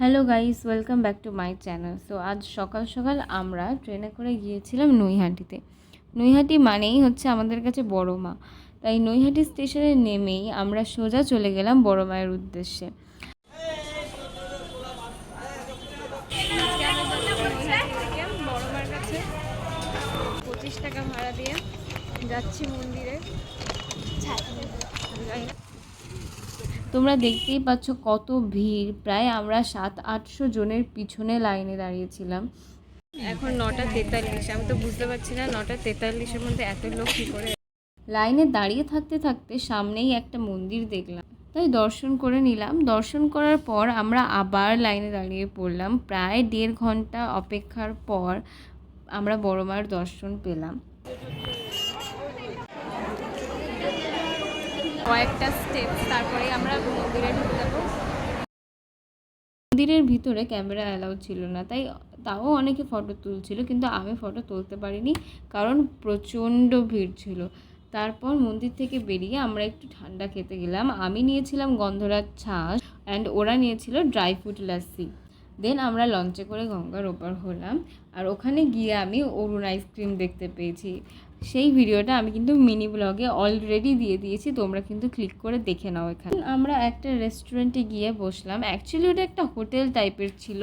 Hello guys welcome back to my channel so আজ সকাল সকাল আমরা ট্রেনে করে গিয়েছিলাম নৈহাটিতে। নৈহাটি মানেই হচ্ছে আমাদের কাছে বড় মা। তাই নৈহাটি স্টেশনে নেমেই আমরা সোজা চলে গেলাম বড় মায়ের উদ্দেশ্যে। পঁচিশ টাকা ভাড়া দিয়ে যাচ্ছি মন্দিরে। তোমরা দেখতেই পাচ্ছ কত ভিড়। প্রায় আমরা সাত আটশো জনের পিছনে লাইনে দাঁড়িয়েছিলাম। এখন নটা তেতাল্লিশ আমি তো বুঝতে পারছি না নটা তেতাল্লিশের মধ্যে এত লোক কী করে লাইনে দাঁড়িয়ে থাকতে থাকতে সামনেই একটা মন্দির দেখলাম। তাই দর্শন করে নিলাম। দর্শন করার পর আমরা আবার লাইনে দাঁড়িয়ে পড়লাম। প্রায় দেড় ঘণ্টা অপেক্ষার পর আমরা বড় মায়ের দর্শন পেলাম। কয়েকটা স্টেপ তারপরে আমরা মন্দিরে ঢুকে যাব। মন্দিরের ভিতরে ক্যামেরা অ্যালাউ ছিল না, তাই তাও অনেকে ফটো তুলছিল, কিন্তু আমি ফটো তুলতে পারিনি, কারণ প্রচণ্ড ভিড় ছিল। তারপর মন্দির থেকে বেরিয়ে আমরা একটু ঠান্ডা খেতে গেলাম। আমি নিয়েছিলাম গন্ধরাজ ছাঁচ অ্যান্ড ওরা নিয়েছিল ড্রাই ফ্রুট লাসি দেন আমরা লঞ্চে করে গঙ্গার ওপার হলাম। আর ওখানে গিয়ে আমি অরুণ আইসক্রিম দেখতে পেয়েছি। সেই ভিডিওটা আমি কিন্তু মিনি ব্লগে অলরেডি দিয়ে দিয়েছি। তোমরা কিন্তু ক্লিক করে দেখে নাও এখানে। আমরা একটা রেস্টুরেন্টে গিয়ে বসলাম। অ্যাকচুয়ালি ওটা একটা হোটেল টাইপের ছিল।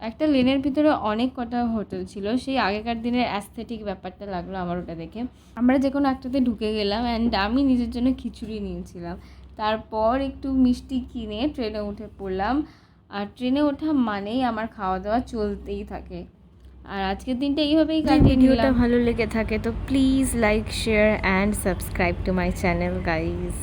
একটা লেনের ভিতরে অনেক কটা হোটেল ছিল। সেই আগেকার দিনের অ্যাস্থেটিক ব্যাপারটা লাগল আমার ওটা দেখে। আমরা যে কোনো একটাতে ঢুকে গেলাম অ্যান্ড আমি নিজের জন্য খিচুড়ি নিয়েছিলাম। তারপর একটু মিষ্টি কিনে ট্রেনে উঠে পড়লাম। আর ট্রেনে ওঠা মানেই আমার খাওয়া দাওয়া চলতেই থাকে। আর আজকের দিনটা এইভাবেই কাটিয়ে ভিডিওটা ভালো লেগে থাকে তো please like share and subscribe to my channel guys